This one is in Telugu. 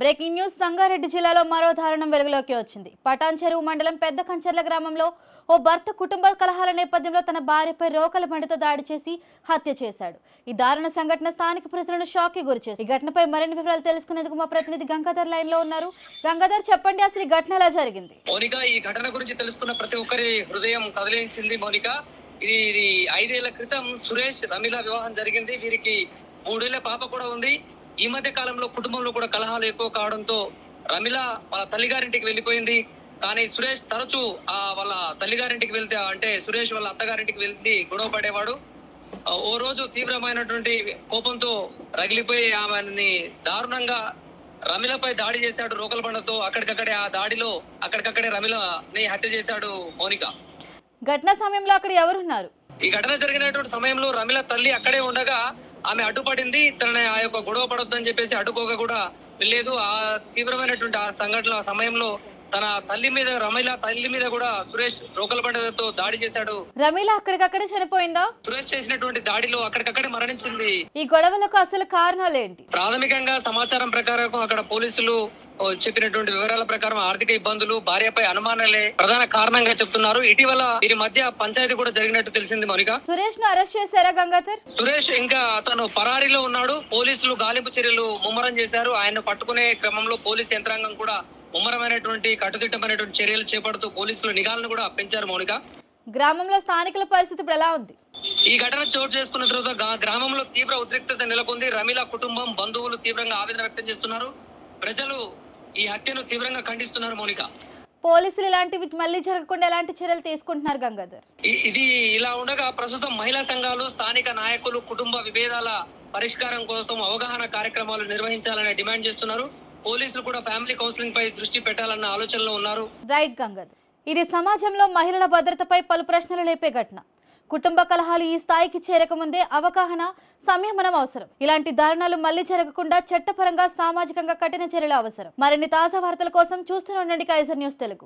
బ్రేకింగ్ న్యూస్ సంగారెడ్డి జిల్లాలో మరో దారుణం వెలుగులోకి వచ్చింది. పటాన్ చెరువు మండలం పెద్ద కంచర్ల గ్రామంలో ఓ భర్త కుటుంబ కలహాల నేపథ్యంలో తన భార్యపై రోకల బండితో దాడి చేసి హత్య చేశాడు. ఈ దారుణ సంఘటన స్థానిక ప్రజలను షాక్కి గురిచేసి ఈ ఘటనపై మరిన్ని వివరాలు తెలుసుకునేందుకు మా ప్రతినిధి గంగాధర్ లైన్లో ఉన్నారు. గంగాధర్ చెప్పండి అసలు ఈ ఘటన ఎలా జరిగింది? మౌనిక ఈ ఘటన గురించి తెలుసుకున్న ప్రతి ఒక్కరి హృదయం కదిలించింది మౌనిక. ఇది ఇది ఐదేళ్ళ క్రితం సురేష్ రమిల వివాహం జరిగింది. వీరికి మూడేళ్ళ పాప కూడా ఉంది. ఈ మధ్య కాలంలో కుటుంబంలో కూడా కలహాలు ఎక్కువ కావడంతో రమిల వాళ్ళ తల్లిగారింటికి వెళ్ళిపోయింది. కానీ సురేష్ తరచూ ఆ వాళ్ళ తల్లిగారింటికి వెళ్తే అంటే సురేష్ వాళ్ళ అత్తగారింటికి వెళ్తే గొడవ పడేవాడు. ఓ రోజు తీవ్రమైనటువంటి కోపంతో రగిలిపోయి ఆమెని దారుణంగా రమిలపై దాడి చేశాడు రోకల బండతో. అక్కడికక్కడే ఆ దాడిలో అక్కడికక్కడే రమిలని హత్య చేశాడు మౌనిక. ఘటన సమయంలో అక్కడ ఎవరున్నారు? ఈ ఘటన జరిగినటువంటి సమయంలో రమిల తల్లి అక్కడే ఉండగా ఆమె అడ్డుపడింది. తనని ఆ యొక్క గొడవ పడొద్దని చెప్పేసి అడ్డుకోక కూడా వెళ్ళలేదు ఆ తీవ్రమైనటువంటి ఆ సంఘటన సమయంలో తన తల్లి మీద రమిల తల్లి మీద కూడా సురేష్ రోకల బండతో దాడి చేశాడు. రమీల అక్కడికక్కడే చనిపోయిందా? సురేష్ చేసినటువంటి దాడిలో అక్కడికక్కడే మరణించింది. ఈ గొడవలకు అసలు కారణాలు ఏంటి ప్రాథమికంగా సమాచారం ప్రకారం అక్కడ పోలీసులు చెప్పినటువంటి వివరాల ప్రకారం ఆర్థిక ఇబ్బందులు భార్యపై అనుమానాలే ప్రధాన కారణంగా చెప్తున్నారు. ఇటీవల వీరి మధ్య పంచాయతీ కూడా జరిగినట్టు తెలిసింది మౌనిక. సురేష్ను అరెస్ట్ చేశారా గంగాధర్? సురేష్ ఇంకా అతను పరారీలో ఉన్నాడు. పోలీసులు గాలింపు చర్యలు ముమ్మరం చేశారు. ఆయన పట్టుకునే క్రమంలో పోలీస్ యంత్రాంగం కూడా ముమ్మరమైనటువంటి కట్టుదిట్టమైనటువంటి చర్యలు చేపడుతూ పోలీసులు నిఘాలను కూడా పెంచారు మౌనిక. గ్రామంలో స్థానికుల పరిస్థితి ఇప్పుడు ఎలా ఉంది? ఈ ఘటన చోటు చేసుకున్న తర్వాత గ్రామంలో తీవ్ర ఉద్రిక్తత నెలకొంది. రమీల కుటుంబం బంధువులు తీవ్రంగా ఆవేదన వ్యక్తం చేస్తున్నారు. ప్రజలు ఈ హత్యను తీవ్రంగా ఖండిస్తున్నారు మౌనిక. పోలీసులు ఇలాంటివి మళ్ళీ జరగకుండా ఎలాంటి చర్యలు తీసుకుంటున్నారు గంగాధర్? ఇది ఇలా ఉండగా ప్రస్తుతం మహిళా సంఘాలు స్థానిక నాయకులు కుటుంబ విభేదాల పరిష్కారం కోసం అవగాహన కార్యక్రమాలు నిర్వహించాలని డిమాండ్ చేస్తున్నారు. పోలీసులు కూడా ఫ్యామిలీ కౌన్సిలింగ్ పై దృష్టి పెట్టాలన్న ఆలోచనలో ఉన్నారు. రైట్ గంగాధర్. ఇది సమాజంలో మహిళల భద్రతపై పలు ప్రశ్నలు లేపే ఘటన. కుటుంబ కలహాలు ఈ స్థాయికి చేరకముందే అవగాహన సంయమనం అవసరం. ఇలాంటి దారుణాలు మళ్ళీ జరగకుండా చట్టపరంగా సామాజికంగా కఠిన చర్యలు అవసరం. మరిన్ని తాజా వార్తల కోసం చూస్తూనే ఉండండి కైజర్ న్యూస్ తెలుగు.